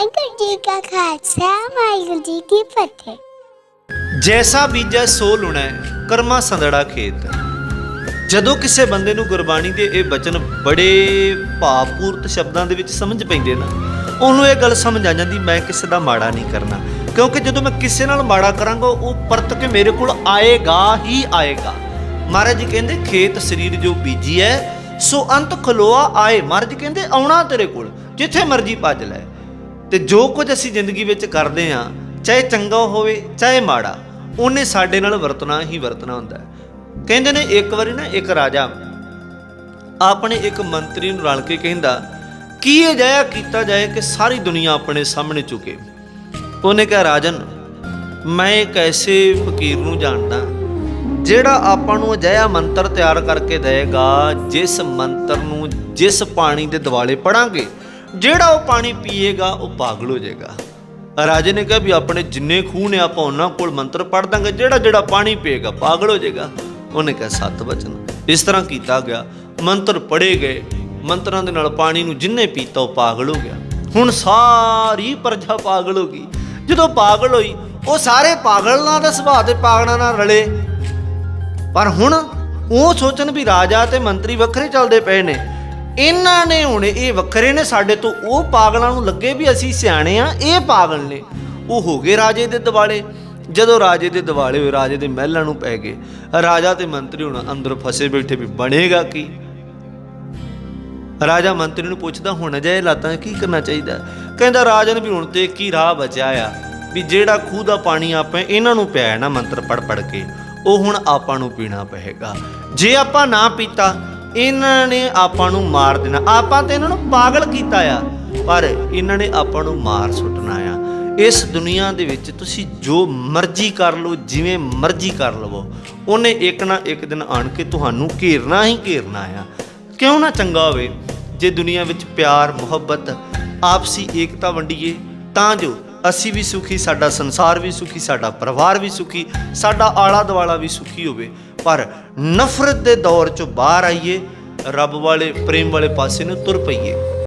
ਵਾਹਿਗੁਰੂ ਜੀ ਕਾ ਖਾਲਸਾ, ਵਾਹਿਗੁਰੂ ਜੀ ਕੀ ਫਤਿਹ। ਜੈਸਾ ਬੀਜੈ ਸੋ ਲੁਣੈ, ਕਰਮਾ ਸੰਦੜਾ ਖੇਤ। ਜਦੋਂ ਕਿਸੇ ਬੰਦੇ ਨੂੰ ਗੁਰਬਾਣੀ ਦੇ ਇਹ ਬਚਨ ਬੜੇ ਭਾਵਪੂਰਤ ਸ਼ਬਦਾਂ ਦੇ ਵਿੱਚ ਸਮਝ ਪੈਂਦੇ ਨਾ, ਉਹਨੂੰ ਇਹ ਗੱਲ ਸਮਝ ਆ ਜਾਂਦੀ, ਮੈਂ ਕਿਸੇ ਦਾ ਮਾੜਾ ਨਹੀਂ ਕਰਨਾ। ਕਿਉਂਕਿ ਜਦੋਂ ਮੈਂ ਕਿਸੇ ਨਾਲ ਮਾੜਾ ਕਰਾਂਗਾ, ਉਹ ਪਰਤ ਕੇ ਮੇਰੇ ਕੋਲ ਆਏਗਾ ਹੀ ਆਏਗਾ। ਮਹਾਰਾਜ ਜੀ ਕਹਿੰਦੇ, ਖੇਤ ਸਰੀਰ ਜੋ ਬੀਜੀ ਹੈ ਸੋ ਅੰਤ ਖਲੋਆ ਆਏ। ਮਹਾਰਾਜ ਜੀ ਕਹਿੰਦੇ, ਆਉਣਾ ਤੇਰੇ ਕੋਲ, ਜਿੱਥੇ ਮਰਜ਼ੀ ਭੱਜ ਲੈ। ਤੇ ਜੋ ਕੁਝ ਅਸੀਂ ਜ਼ਿੰਦਗੀ ਵਿੱਚ ਕਰਦੇ ਆ ਚਾਹੇ ਚੰਗਾ ਹੋਵੇ, ਚਾਹੇ ਮਾੜਾ, ਉਹਨੇ ਸਾਡੇ ਨਾਲ ਵਰਤਣਾ ਹੀ ਵਰਤਣਾ ਹੁੰਦਾ ਕਹਿੰਦੇ ਨੇ ਇੱਕ ਵਾਰੀ ਨਾ ਇੱਕ ਰਾਜਾ ਆਪਣੇ ਇੱਕ ਮੰਤਰੀ ਨੂੰ ਰਲ ਕੇ ਕਹਿੰਦਾ, ਕੀ ਇਹ ਜਾਇਆ ਕੀਤਾ ਜਾਏ ਕਿ ਸਾਰੀ ਦੁਨੀਆ ਆਪਣੇ ਸਾਹਮਣੇ ਝੁਕੇ? ਉਹਨੇ ਕਿਹਾ, ਰਾਜਨ, ਮੈਂ ਇੱਕ ਐਸੇ ਫਕੀਰ ਨੂੰ ਜਾਣਦਾ, ਜਿਹੜਾ ਆਪਾਂ ਨੂੰ ਅਜਿਹਾ ਮੰਤਰ ਤਿਆਰ ਕਰਕੇ ਦੇਵੇਗਾ, ਜਿਸ ਮੰਤਰ ਨੂੰ ਜਿਸ ਪਾਣੀ ਦੇ ਦਿਵਾਲੇ ਪੜਾਂਗੇ ਜਿਹੜਾ ਉਹ ਪਾਣੀ ਪੀਏਗਾ, ਉਹ ਪਾਗਲ ਹੋ ਜਾਏਗਾ। ਰਾਜੇ ਨੇ ਕਿਹਾ ਵੀ ਆਪਣੇ ਜਿੰਨੇ ਖੂਹ ਨੇ, ਆਪਾਂ ਉਹਨਾਂ ਕੋਲ ਮੰਤਰ ਪੜ ਦਾਂਗੇ। ਜਿਹੜਾ ਜਿਹੜਾ ਪਾਣੀ ਪੀਏਗਾ, ਪਾਗਲ ਹੋ ਜਾਏਗਾ। ਉਹਨੇ ਕਿਹਾ, ਸੱਤ ਵਚਨ। ਇਸ ਤਰ੍ਹਾਂ ਕੀਤਾ ਗਿਆ। ਮੰਤਰ ਪੜੇ ਗਏ। ਮੰਤਰਾਂ ਦੇ ਨਾਲ ਪਾਣੀ ਨੂੰ ਜਿੰਨੇ ਪੀਤਾ, ਉਹ ਪਾਗਲ ਹੋ ਗਿਆ। ਹੁਣ ਸਾਰੀ ਪ੍ਰਜਾ ਪਾਗਲ ਹੋ ਗਈ। ਜਦੋਂ ਪਾਗਲ ਹੋਈ, ਉਹ ਸਾਰੇ ਪਾਗਲਾਂ ਦਾ ਸੁਭਾਅ ਦੇ ਪਾਗਲਾਂ ਨਾਲ ਰਲੇ। ਪਰ ਹੁਣ ਉਹ ਸੋਚਣ ਵੀ ਰਾਜਾ ਤੇ ਮੰਤਰੀ ਵੱਖਰੇ ਚੱਲਦੇ ਪਏ ਨੇ। ਇਹਨਾਂ ਨੇ ਹੁਣ ਇਹ ਵੱਖਰੇ ਨੇ, ਸਾਡੇ ਤੋਂ ਉਹ ਪਾਗਲਾਂ ਨੂੰ ਲੱਗੇ ਵੀ ਅਸੀਂ ਸਿਆਣੇ ਆ, ਇਹ ਪਾਗਲ ਨੇ। ਉਹ ਹੋ ਗਏ ਰਾਜੇ ਦੇ ਦਿਵਾਲੇ। ਜਦੋਂ ਰਾਜੇ ਦੇ ਦਿਵਾਲੇ ਹੋਏ, ਰਾਜੇ ਦੇ ਮਹਿਲਾਂ ਨੂੰ ਪੈ ਗਏ। ਰਾਜਾ ਤੇ ਮੰਤਰੀ ਹੁਣ ਅੰਦਰ ਫਸੇ ਬੈਠੇ ਵੀ ਬਣੇਗਾ ਕੀ? ਰਾਜਾ ਮੰਤਰੀ ਨੂੰ ਪੁੱਛਦਾ, ਹੁਣ ਅਜੇ ਲਾਤਾਂ ਕੀ ਕਰਨਾ ਚਾਹੀਦਾ? ਕਹਿੰਦਾ, ਰਾਜਨ ਵੀ ਹੁਣ ਤੇ ਕੀ ਰਾਹ ਬਚਿਆ ਆ? ਵੀ ਜਿਹੜਾ ਖੂਹ ਦਾ ਪਾਣੀ ਆਪਾਂ ਇਹਨਾਂ ਨੂੰ ਪਿਆ ਨਾ ਮੰਤਰ ਪੜ ਪੜ ਕੇ, ਉਹ ਹੁਣ ਆਪਾਂ ਨੂੰ ਪੀਣਾ ਪਏਗਾ। ਜੇ ਆਪਾਂ ਨਾ ਪੀਤਾ ਇਹਨਾਂ ਨੇ ਆਪਾਂ ਨੂੰ ਮਾਰ ਦੇਣਾ। ਆਪਾਂ ਤੇ ਇਹਨਾਂ ਨੂੰ ਪਾਗਲ ਕੀਤਾ ਆ। ਪਰ ਇਹਨਾਂ ਨੇ ਆਪਾਂ ਨੂੰ ਮਾਰ ਸੁੱਟਣਾ ਆ। ਇਸ ਦੁਨੀਆ ਦੇ ਵਿੱਚ ਤੁਸੀਂ ਜੋ ਮਰਜ਼ੀ ਕਰ ਲਓ, ਜਿਵੇਂ ਮਰਜ਼ੀ ਕਰ ਲਵੋ। ਉਹਨੇ ਇੱਕ ਨਾ ਇੱਕ ਦਿਨ ਆਣ ਕੇ ਤੁਹਾਨੂੰ ਘੇਰਨਾ ਹੀ ਘੇਰਨਾ ਆ। ਕਿਉਂ ਨਾ ਚੰਗਾ ਹੋਵੇ? ਜੇ ਦੁਨੀਆ ਵਿੱਚ ਪਿਆਰ, ਮੁਹੱਬਤ, ਆਪਸੀ ਏਕਤਾ ਵੰਡੀਏ, ਤਾਂ ਜੋ ਅਸੀਂ ਵੀ ਸੁਖੀ, ਸਾਡਾ ਸੰਸਾਰ ਵੀ ਸੁਖੀ, ਸਾਡਾ ਪਰਿਵਾਰ ਵੀ ਸੁਖੀ, ਸਾਡਾ ਆਲਾ ਦੁਆਲਾ ਵੀ ਸੁਖੀ ਹੋਵੇ। ਪਰ ਨਫ਼ਰਤ ਦੇ ਦੌਰ ਚੋਂ ਬਾਹਰ ਆਈਏ, ਰੱਬ ਵਾਲੇ, ਪ੍ਰੇਮ ਵਾਲੇ ਪਾਸੇ ਨੂੰ ਤੁਰ ਪਈਏ।